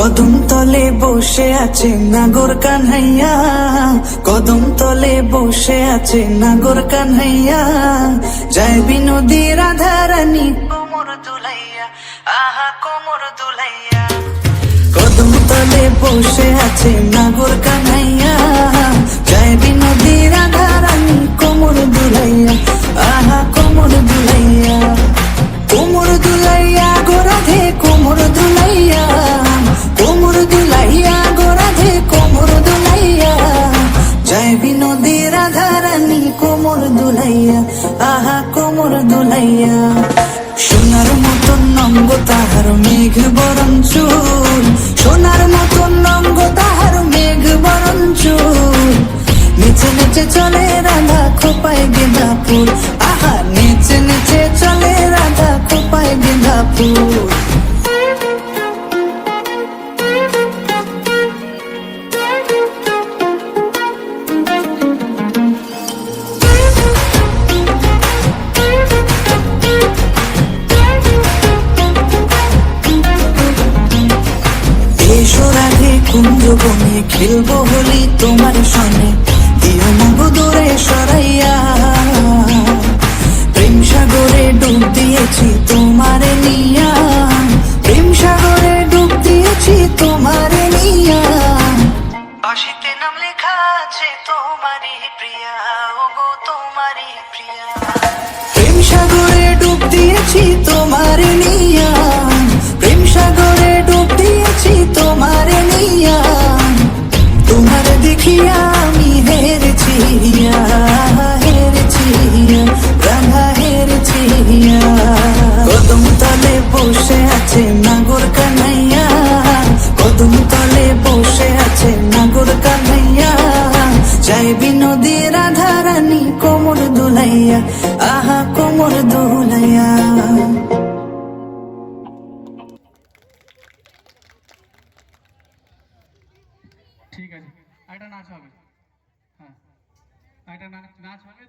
কদম তলে বসে আছে নাগর কানহাইয়া। কদম তলে বসে আছে নাগর কানহাইয়া। যায় বিনোদী রাধারানী কোমর দুলাইয়া। আহা, কোমর দুলাইয়া। কদম তলে বসে আছে নাগর কানাইয়া দুলাইয়া আহা কোমর দুলাইয়া সোনার মতন নঙ্গ তাহার মেঘ বরণ চুল সোনার মতন নঙ্গ তাহার মেঘ বরণ চুল নিচে নিচে চলে রাধা খোপায় গেঁদা ফুল আহা নিচে নিচে চলে রাধা খোপায় গেঁদা ফুল রাধে কুঞ্জ বনে খেলব হোলি তোমার সনে দিও মগো দূরে সরাইয়া। প্রেম সাগরে ডুব দিয়েছি তোমার নিয়া। প্রেম সাগরে ডুব দিয়েছি তোমার নিয়া। বাসিতে নাম লেখা আছে তোমারই প্রিয়া, ওগো তোমারই প্রিয়া। প্রেম সাগরে দুলাইয়া আহা কোমর দুলাইয়া। ঠিক আছে। একটা নাচ হবে। হ্যাঁ। একটা নাচ হবে